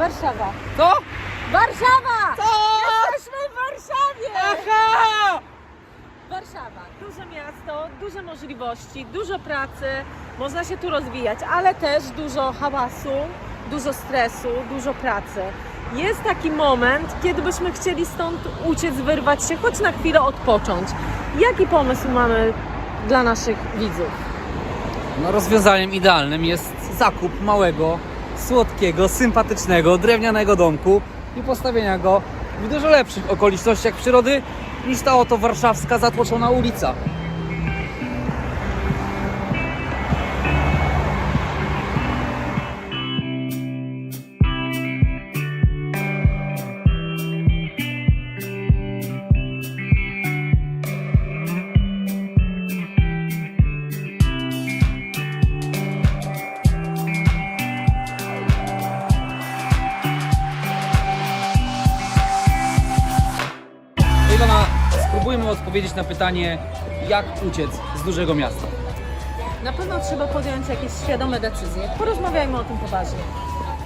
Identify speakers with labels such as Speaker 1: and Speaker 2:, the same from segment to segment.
Speaker 1: Warszawa.
Speaker 2: Co?
Speaker 1: Warszawa!
Speaker 2: Co?
Speaker 1: Jesteśmy w Warszawie!
Speaker 2: Aha!
Speaker 1: Warszawa. Duże miasto, duże możliwości, dużo pracy, można się tu rozwijać, ale też dużo hałasu, dużo stresu, dużo pracy. Jest taki moment, kiedy byśmy chcieli stąd uciec, wyrwać się, choć na chwilę odpocząć. Jaki pomysł mamy dla naszych widzów?
Speaker 2: No rozwiązaniem idealnym jest zakup małego, słodkiego, sympatycznego, drewnianego domku i postawienia go w dużo lepszych okolicznościach przyrody niż ta oto warszawska zatłoczona ulica. Spróbujmy odpowiedzieć na pytanie, jak uciec z dużego miasta.
Speaker 1: Na pewno trzeba podjąć jakieś świadome decyzje. Porozmawiajmy o tym poważnie.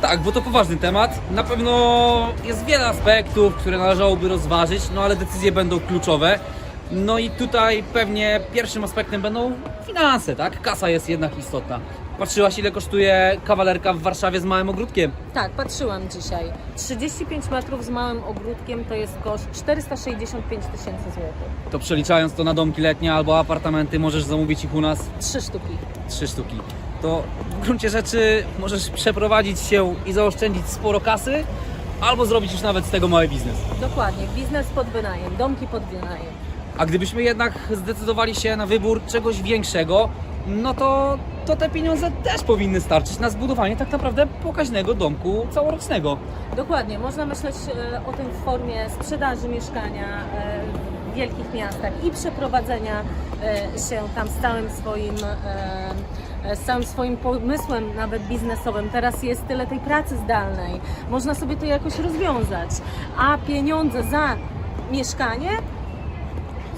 Speaker 2: Tak, bo to poważny temat. Na pewno jest wiele aspektów, które należałoby rozważyć, no ale decyzje będą kluczowe. No i tutaj pewnie pierwszym aspektem będą finanse, tak? Kasa jest jednak istotna. Patrzyłaś ile kosztuje kawalerka w Warszawie z małym ogródkiem?
Speaker 1: Tak, patrzyłam dzisiaj. 35 metrów z małym ogródkiem to jest koszt 465 tysięcy złotych.
Speaker 2: To przeliczając to na domki letnie albo apartamenty, możesz zamówić ich u nas
Speaker 1: Trzy sztuki.
Speaker 2: trzy sztuki. To w gruncie rzeczy możesz przeprowadzić się i zaoszczędzić sporo kasy, albo zrobić już nawet z tego mały biznes.
Speaker 1: Dokładnie, biznes pod wynajem, domki pod wynajem.
Speaker 2: A gdybyśmy jednak zdecydowali się na wybór czegoś większego, no to, to te pieniądze też powinny starczyć na zbudowanie tak naprawdę pokaźnego domku całorocznego.
Speaker 1: Dokładnie, można myśleć e, o tym w formie sprzedaży mieszkania e, w wielkich miastach i przeprowadzenia e, się tam z całym swoim z całym swoim pomysłem nawet biznesowym. Teraz jest tyle tej pracy zdalnej. Można sobie to jakoś rozwiązać. A pieniądze za mieszkanie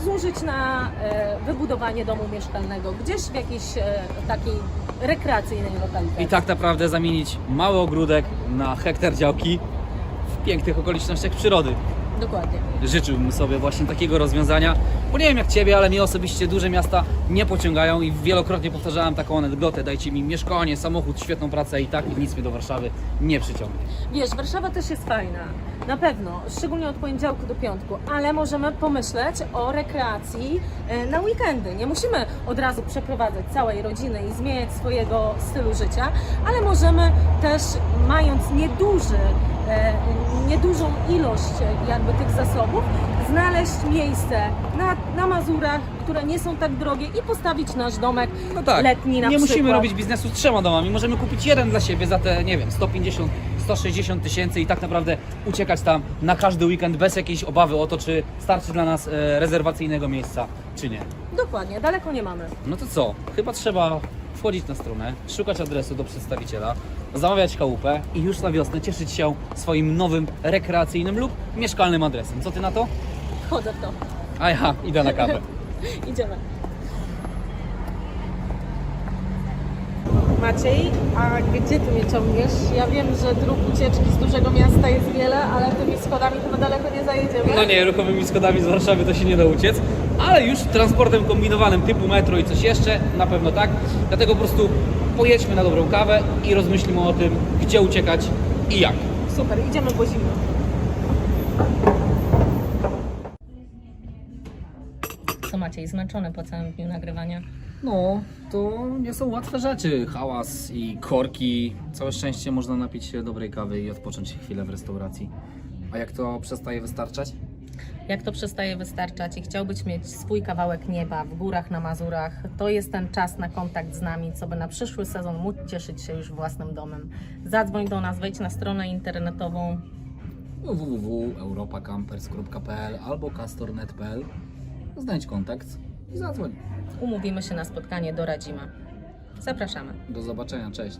Speaker 1: zużyć na e, wybudowanie domu mieszkalnego gdzieś w jakiejś e, takiej rekreacyjnej lokalizacji.
Speaker 2: I tak naprawdę zamienić mały ogródek na hektar działki w pięknych okolicznościach przyrody.
Speaker 1: Dokładnie.
Speaker 2: Życzyłbym sobie właśnie takiego rozwiązania, bo nie wiem jak Ciebie, ale mnie osobiście duże miasta nie pociągają i wielokrotnie powtarzałem taką anegdotę, dajcie mi mieszkanie, samochód, świetną pracę i tak nic mnie do Warszawy nie przyciągnie.
Speaker 1: Wiesz, Warszawa też jest fajna. Na pewno, szczególnie od poniedziałku do piątku, ale możemy pomyśleć o rekreacji e, na weekendy. Nie musimy od razu przeprowadzać całej rodziny i zmieniać swojego stylu życia, ale możemy też, mając nieduży, e, niedużą ilość jakby tych zasobów, znaleźć miejsce na, na Mazurach, które nie są tak drogie i postawić nasz domek
Speaker 2: No tak,
Speaker 1: letni na
Speaker 2: nie
Speaker 1: przykład.
Speaker 2: musimy robić biznesu z trzema domami, możemy kupić jeden dla siebie za te, nie wiem, 150, 160 tysięcy i tak naprawdę uciekać tam na każdy weekend bez jakiejś obawy o to, czy starczy dla nas e, rezerwacyjnego miejsca, czy nie.
Speaker 1: Dokładnie, daleko nie mamy.
Speaker 2: No to co? Chyba trzeba wchodzić na stronę, szukać adresu do przedstawiciela, zamawiać chałupę i już na wiosnę cieszyć się swoim nowym rekreacyjnym lub mieszkalnym adresem. Co ty na to?
Speaker 1: Chodzę w to.
Speaker 2: A ja idę na kawę.
Speaker 1: Idziemy.
Speaker 3: Maciej, a gdzie ty mnie ciągniesz? Ja wiem, że dróg ucieczki z dużego miasta jest wiele, ale tymi schodami chyba daleko nie zajedziemy.
Speaker 2: No nie, ruchomymi schodami z Warszawy to się nie da uciec, ale już transportem kombinowanym typu metro i coś jeszcze, na pewno tak. Dlatego po prostu pojedźmy na dobrą kawę i rozmyślimy o tym, gdzie uciekać i jak.
Speaker 3: Super, idziemy po zimno.
Speaker 1: Maciej, zmęczony po całym dniu nagrywania?
Speaker 2: No, to nie są łatwe rzeczy. Hałas i korki. Całe szczęście można napić się dobrej kawy i odpocząć chwilę w restauracji. A jak to przestaje wystarczać?
Speaker 1: Jak to przestaje wystarczać i chciałbyś mieć swój kawałek nieba w górach na Mazurach, to jest ten czas na kontakt z nami, co by na przyszły sezon móc cieszyć się już własnym domem. Zadzwoń do nas, wejdź na stronę internetową
Speaker 2: www.europacampers.pl albo castornet.pl Znajdź kontakt i zadzwoń.
Speaker 1: umówimy się na spotkanie, doradzimy. Zapraszamy.
Speaker 2: Do zobaczenia, cześć.